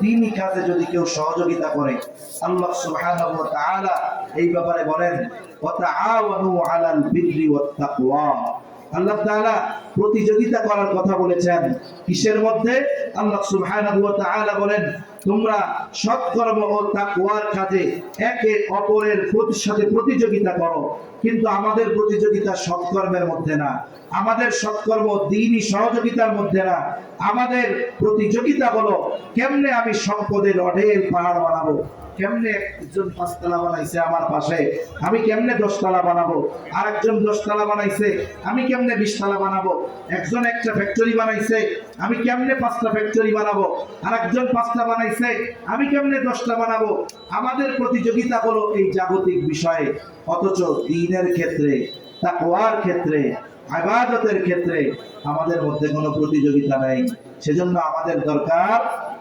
দিনই কাজে যদি কেউ সহযোগিতা করে, আল্লাহ সুবহানাহু ওয়া তাআলা এই ব্যাপারে বলেন, ওয়া তাআওয়ানু আলাল বিররি ওয়াত তাকওয়া। আল্লাহ তাআলা প্রতিযোগিতা করার কথা বলেছেন। কিসের মধ্যে? আল্লাহ সুবহানাহু ওয়া তাআলা বলেন তোমরা সৎকর্ম ও তাকওয়ার কাজে একে অপরের সাথে প্রতিযোগিতা করো। কিন্তু আমাদের প্রতিযোগিতা সৎকর্মের মধ্যে না। আমাদের সৎকর্ম দিনই সহযোগিতার মধ্যে না। আমাদের প্রতিযোগিতা হলো কেমনে আমি সম্পদের অঢেল পাহাড় বানাবো। কেমনে একজন পাঁচতলা বানাইছে আমার পাশে? আমি কেমনে দশতলা বানাবো? আর একজন দশতলা বানাইছে, আমি কেমনে বিশতলা বানাবো? একজন একটা ফ্যাক্টরি বানাইছে, আমি কেমনে পাঁচটা ফ্যাক্টরি বানাবো? আর একজন পাঁচটা বানাইছে, আমি কেমনে দশটা বানাবো? আমাদের প্রতিযোগিতা হলো এই জাগতিক বিষয়ে, অথচ দিনের ক্ষেত্রে, তাকওয়ার ক্ষেত্রে আবাদতের ক্ষেত্রে আমাদের মধ্যে কোনো প্রতিযোগিতা নেই। সেজন্য আমাদের দরকার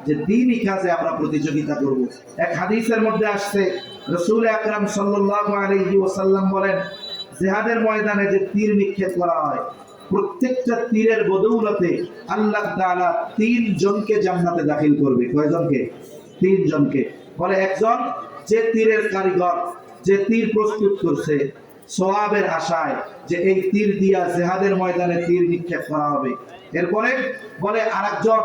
যে দিনই কাজে আমরা প্রতিযোগিতা করব। এক হাদিসের মধ্যে আসছে, রসুল আকরাম সাল্লাল্লাহু আলাইহি ওয়াসাল্লাম বলেন, জেহাদের ময়দানে যে তীর নিক্ষেপ করা হয়, প্রত্যেকটা তীরের বদৌলতে আল্লাহ তাআলা তিন জনকে জান্নাতে দাখিল করবে। কয়জনকে? তিন জনকে। বলে একজন যে তীরের কারিগর, যে তীর প্রস্তুত করছে সোয়াবের আশায় যে এই তীর দিয়া জেহাদের ময়দানে তীর নিক্ষেপ করা হবে। এরপরে বলে আরেকজন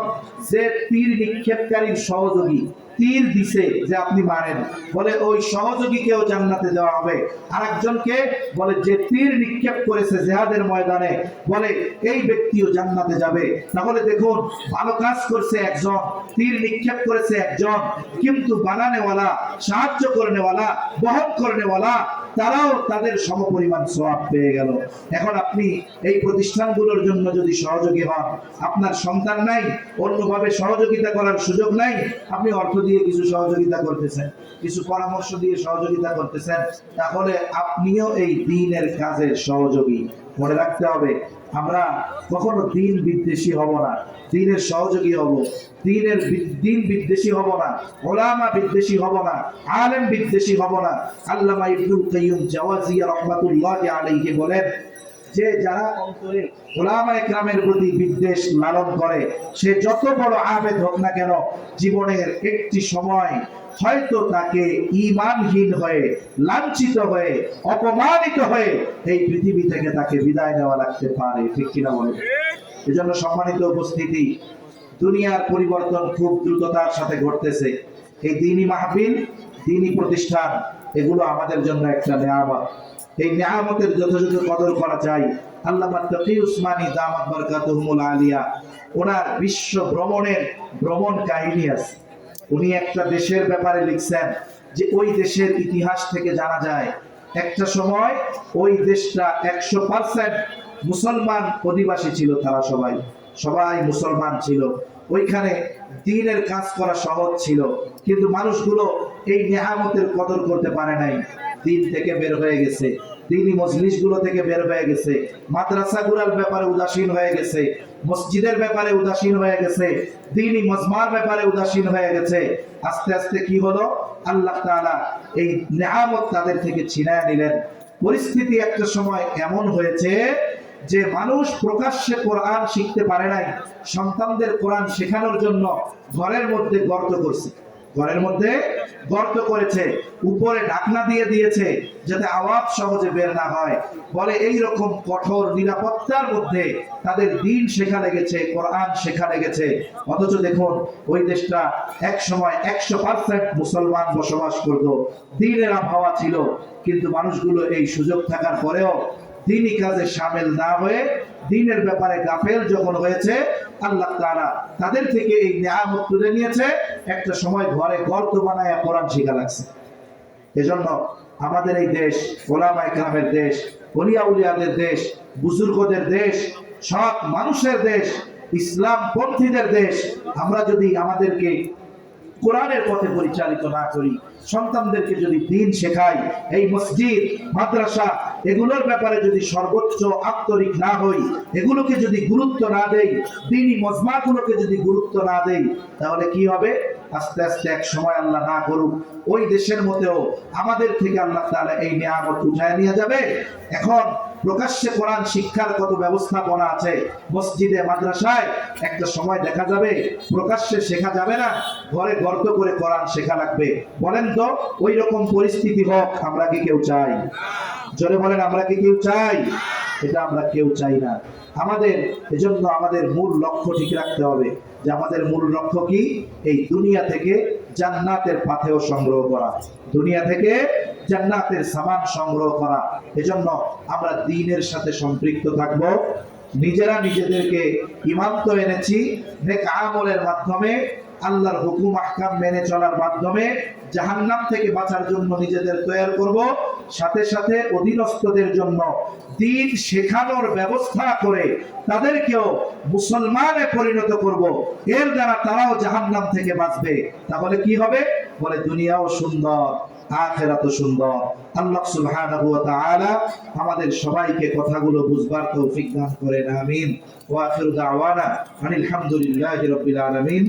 যে তীর নিক্ষেপকারীর সহযোগী, তীর দিছে যে আপনি মারেন। বলে ওই সহযোগীকেও জান্নাতে দেওয়া হবে। আরেকজনকে বলে যে তীর নিক্ষেপ করেছে জেহাদের ময়দানে, বলে এই ব্যক্তিও জান্নাতে যাবে। তাহলে দেখুন, ভালো কাজ করছে একজন, তীর নিক্ষেপ করেছে একজন, কিন্তু বানানেওয়ালা, সাহায্য করনেওয়ালা, বহন করনেওয়ালা তারাও তাদের সমপরিমাণ সোয়াব পেয়ে গেল। এখন আপনি এই প্রতিষ্ঠানগুলোর জন্য যদি সহযোগী হন, আপনার সন্তান নাই, অন্যভাবে সহযোগিতা করার সুযোগ নাই, আপনি অর্থ দিয়ে কিছু সহযোগিতা করতেছেন, কিছু পরামর্শ দিয়ে সহযোগিতা করতেছেন, তাহলে আপনিও এই দিনের কাজের সহযোগী। মনে রাখতে হবে আমরা কখনো দিন বিদ্বেষী হব না দিনের সহযোগী হব দিনের দিন বিদ্বেষী হব না, ওলামা বিদ্বেষী হব না, আলেম বিদ্বেষী হব না। আল্লামা ইবনুল কাইয়ুম জাওয়াজিয়া রহমাতুল্লাহ আলাইহি বলেন, যে যারা অন্তরে ওলামা একরামের প্রতি বিদ্বেষ লালন করে, সে যত বড় আবেদ হোক না কেন, জীবনের একটি সময় হয়তো তাকে ইমানহীন হয়ে, লাঞ্ছিত হয়ে, অপমানিত হয়ে এই পৃথিবী থেকে তাকে বিদায় নেওয়া লাগতে পারে, ঠিক কিনা বলে? এজন্য সম্মানিত উপস্থিতি, দুনিয়ার পরিবর্তন খুব দ্রুততার সাথে ঘটতেছে। এই দিনী মাহফিল, দিনী প্রতিষ্ঠান, এগুলো আমাদের জন্য একটা নেয়ামত। এই নেয়ামতের যথাযথ কদর করা চাই আল্লাহ তকি উসমানী দামাত বরকাতুহুমুল আলিয়া, ওনার বিশ্ব ভ্রমণের ভ্রমণ কাহিনী আছে। উনি একটা দেশের ব্যাপারে লিখছেন যে ওই দেশের ইতিহাস থেকে জানা যায়, একটা সময় ওই দেশটা একশো পার্সেন্ট মুসলমান অধিবাসী ছিল তারা সবাই সবাই মুসলমান ছিল। ওইখানে দিনের কাজ করা সহজ ছিল, কিন্তু মানুষগুলো এই নেহামতের কদর করতে পারে নাই। দিন থেকে বের হয়ে গেছে, দিনই মজলিসগুলো থেকে বের হয়ে গেছে, মাদ্রাসাগুলোর ব্যাপারে উদাসীন হয়ে গেছে মসজিদের ব্যাপারে উদাসীন হয়ে গেছে দিনই মজমার ব্যাপারে উদাসীন হয়ে গেছে। আস্তে আস্তে কি হলো? আল্লাহ তাআলা এই নেহামত তাদের থেকে ছিনায় নিলেন। পরিস্থিতি একটা সময় এমন হয়েছে যে মানুষ প্রকাশ্যে কোরআন শিখতে পারে নাই, সন্তানদের কোরআন শেখানোর জন্য ঘরের মধ্যে গর্ত করছে। ঘরের মধ্যে গর্ত করেছে, উপরে ঢাকনা দিয়ে দিয়েছে যাতে আওয়াজ সহজে বের না হয়। বলে এই রকম কঠোর নিরাপত্তার মধ্যে তাদের দিন শেখা লেগেছে, কোরআন শেখা লেগেছে। অথচ দেখুন, ওই দেশটা এক সময় একশো পার্সেন্ট মুসলমান বসবাস করত। দিনের আবহাওয়া ছিল, কিন্তু মানুষগুলো এই সুযোগ থাকার পরেও দিনই কাজে সামিল না হয়ে দিনের ব্যাপারে গাফেল যখন হয়েছে, আল্লাহ তাআলা তাদের থেকে এই নিয়ামত তুলে নিয়েছে। একটা সময় ঘরে গল্প বানায় কোরআন শিখা লাগছে। এজন্য আমাদের এই দেশ ওলামা একরামের দেশ অলিয়া উলিয়াদের দেশ, বুজুর্গদের দেশ সৎ মানুষের দেশ, ইসলাম পন্থীদের দেশ, আমরা যদি আমাদেরকে কোরআনের পথে পরিচালিত না করি, সন্তানদেরকে যদি দিন শেখাই, এই মসজিদ, মাদ্রাসা, এগুলোর ব্যাপারে যদি সর্বোচ্চ আন্তরিক না হই, এগুলোকে যদি গুরুত্ব না দেই দিনই মজমাগুলোকে যদি গুরুত্ব না দেই, তাহলে কি হবে? আস্তে আস্তে এক সময় আল্লাহ না করুক, ওই দেশের মধ্যেও আমাদের থেকে আল্লাহ তাআলা এই নিয়ামত উঠায় নিয়ে যাবে। এখন প্রকাশ্যে কোরআন শিক্ষার কত ব্যবস্থাপনা আছে? মসজিদে, মাদ্রাসায় একটা সময় দেখা যাবে, প্রকাশ্যে শেখা যাবে না, ঘরে গর্ত করে কোরআন শেখা লাগবে। বলেন তো ওই রকম পরিস্থিতি হোক, আমরা কি কেউ চাই? জোরে বলেন, আমরা কি কেউ চাই? এটা আমরা কেউ চাই না। আমাদের, এজন্য আমাদের মূল লক্ষ্য ঠিক রাখতে হবে। যে আমাদের মূল লক্ষ্য কি? এই দুনিয়া থেকে জান্নাতের পাথেও সংগ্রহ করা। দুনিয়া থেকে জান্নাতের সামান সংগ্রহ করা। এজন্য আমরা দিনের সাথে সম্পৃক্ত থাকব। নিজেরা নিজেদেরকে ইমান্ত এনেছি। নেক আমলের মাধ্যমে, আল্লাহর হুকুম, আহকাম মেনে চলার মাধ্যমে জাহান্নাম থেকে বাঁচার জন্য নিজেদের তৈরি করব। সাথে সাথে অধীনস্থদের জন্য দিন শেখানোর ব্যবস্থা করে তাদেরকেও মুসলমানে পরিণত করব। এর দ্বারা তারাও জাহান্নাম থেকে বাঁচবে। তাহলে কি হবে? বলে, দুনিয়াও সুন্দর আখেরাত সুন্দর। আল্লাহ সুবহানাহু ওয়া তাআলা আমাদের সবাইকে কথাগুলো বুঝবার তৌফিক দান করেন। আমিন। ওয়া আখিরু দাওয়ানা আনিল হামদুলিল্লাহি রাব্বিল আলামিন।